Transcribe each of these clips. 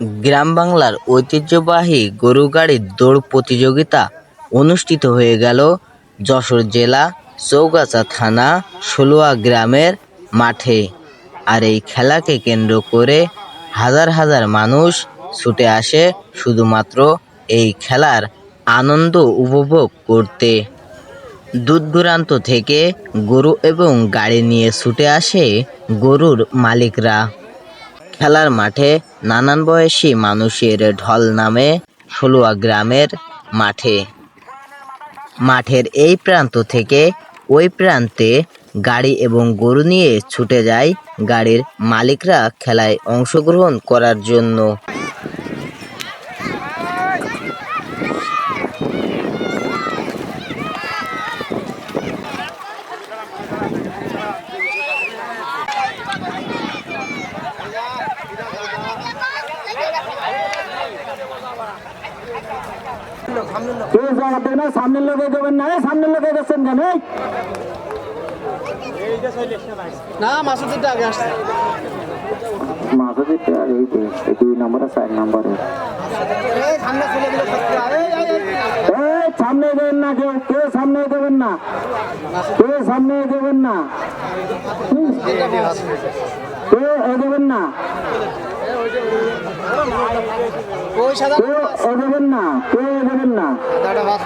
গ্রাম বাংলার ঐতিহ্যবাহী গরু গাড়ির দৌড় প্রতিযোগিতা অনুষ্ঠিত হয়ে গেল। যশোর জেলা চৌগাছা থানা ষোলোয়া গ্রামের মাঠে। আর এই খেলাকে কেন্দ্র করে হাজার হাজার মানুষ ছুটে আসে শুধুমাত্র এই খেলার আনন্দ উপভোগ করতে। দূর দূরান্ত থেকে গরু এবং গাড়ি নিয়ে ছুটে আসে গরুর মালিকরা। খেলার মাঠে নানান বয়সী মানুষের ঢল নামে ষোলোয়া গ্রামের মাঠে। মাঠের এই প্রান্ত থেকে ওই প্রান্তে গাড়ি এবং গরু নিয়ে ছুটে যায় গাড়ির মালিকরা খেলায় অংশগ্রহণ করার জন্য। কেউ জায়গা না সামনের লোকে দেবেন না এই সামনের লোকে গেছেন কেন? এই? না মাসুদের আগে আসছে। মাধবীর এই দুই নম্বরে চার নম্বরে। এই সামনে এই দেবেন না কেউ কেউ সামনে দেবেন না। কেউ সামনে দেবেন না। কেউ এগোবেন না। ওই সাদা কেউ এগোবেন না কেউ এগোবেন না দাদা বাস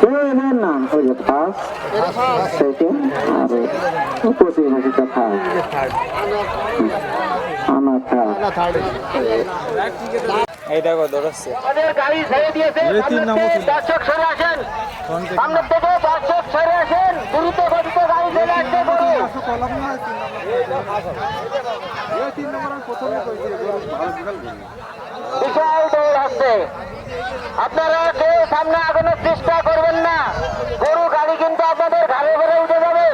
কেউ এগোবেন না ওই যে ফার্স্ট সেকেন্ড আর পঁচিশ হাসিটা থার্ড আমার থার্ড এই দেখো দৌড়াচ্ছে আমাদের গাড়ি ছেড়ে দিয়েছে দর্শক সরে আসেন। সামনে থেকে দর্শক সরে আসেন। করো বিশাল দৌড় আসছে। আপনারা কেউ সামনে আগানোর চেষ্টা করবেন না। গরু গাড়ি কিন্তু আপনাদের ঘাড়ে ঘরে উঠে যাবে।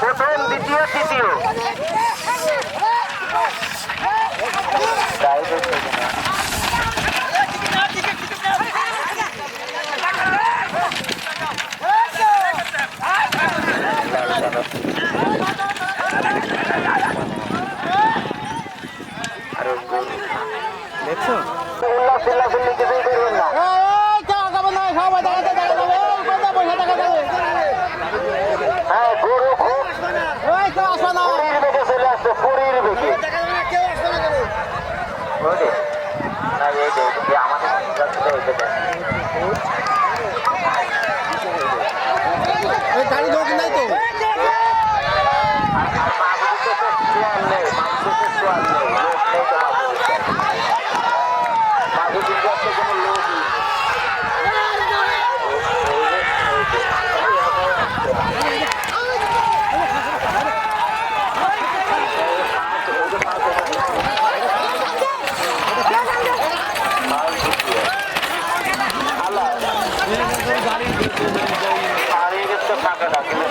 প্রথম দ্বিতীয় তৃতীয়। উল্লাস চিল্লাচিল্লি কিছুই করবেন না হ্যাঁ গরু খুব পুরীর বেগে চলে আসছে পুরীর বেগে বুঝলি? না, এই যে, আমাদের যাত্রীরা এই যে দেখ। গাড়ি দৌড় নাই তো আর মাগুরিতে তো চোয়াল নেই, মাগুরিতে চোয়াল নেই, লোক নেই তো মাগুরিতে। মাগুরিতে আসলে কোনো লোকই নেই। হারিয়ে গেছে ফাঁকাটা কিন্তু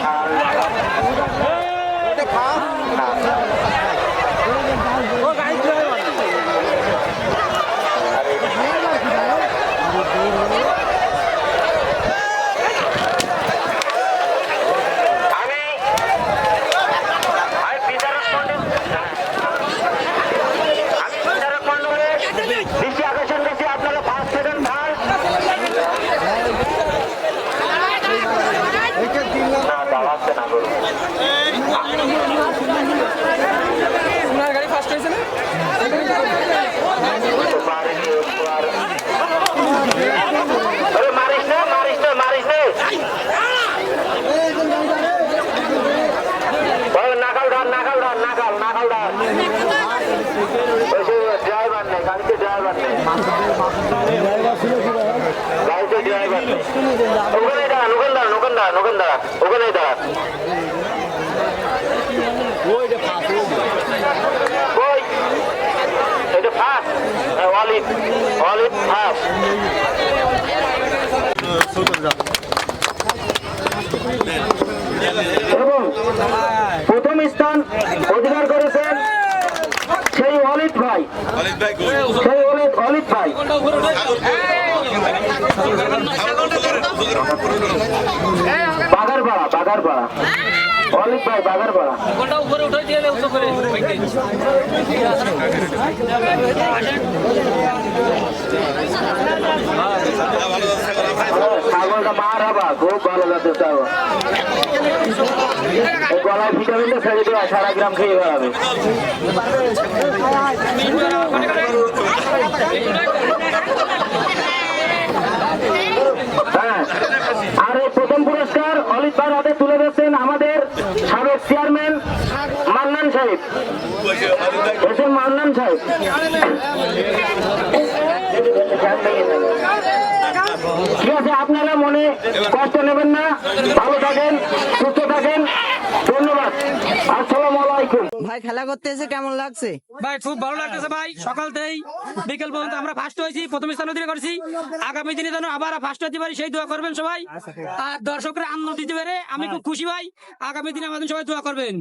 আমি আমি বিচারক মণ্ডল আমি বিচারক মণ্ডলে দৃষ্টি আকর্ষণ করছি আপনারা ফার্স্ট সেকেন্ড থার্ড না দাঁড়াচ্ছে না গরু আপনার গাড়ি ফার্স্ট হয়েছে না মারিনি একটু আর আরে মারিস না মারিস না মারিস না ওই নাকাল ধর নাকাল ধর ড্রাইভার নেই গাড়িতে ড্রাইভার নেই গাড়িতে ওখানে দাঁড়ান ওখানে দাঁড়ান ওখানে দাঁড়ান ওখানে দাঁড়ান, ওখানেই দাঁড়ান। এটা এবং প্রথম স্থান অধিকার করেছেন অলিভ ভাই। বাগারপাড়া অলিক ভাই বাগারপাড়া। ছাগলটা মারাবা খুব ভালো লাগছে ছাগল। গলায় ভিটামিনটা ছেড়ে দেওয়া সারা গ্রাম খেয়ে বেড়াবে। হ্যাঁ আর এই প্রথম পুরস্কার অলিত ভাইয়ের হাতে তুলে দিচ্ছেন আমাদের সাবেক চেয়ারম্যান মান্নান সাহেব। এস মান্নান সাহেব। ঠিক আছে, আপনারা মনে কষ্ট নেবেন না, ভালো থাকেন, সুস্থ থাকেন। ধন্যবাদ। আসসালামু আলাইকুম। ভাই খেলা করতে এসে কেমন লাগছে? ভাই খুব ভালো লাগতেছে ভাই। সকাল থেকেই বিকেল পর্যন্ত আমরা ফার্স্ট হয়েছি প্রথম স্থান অধিকার করেছি। আগামী দিনে যেন আবার ফার্স্ট হতে পারি সেই দোয়া করবেন সবাই। আর দর্শকরা আনন্দ দিতে পারে আমি খুব খুশি ভাই। আগামী দিনে আমাদের সবাই দোয়া করবেন।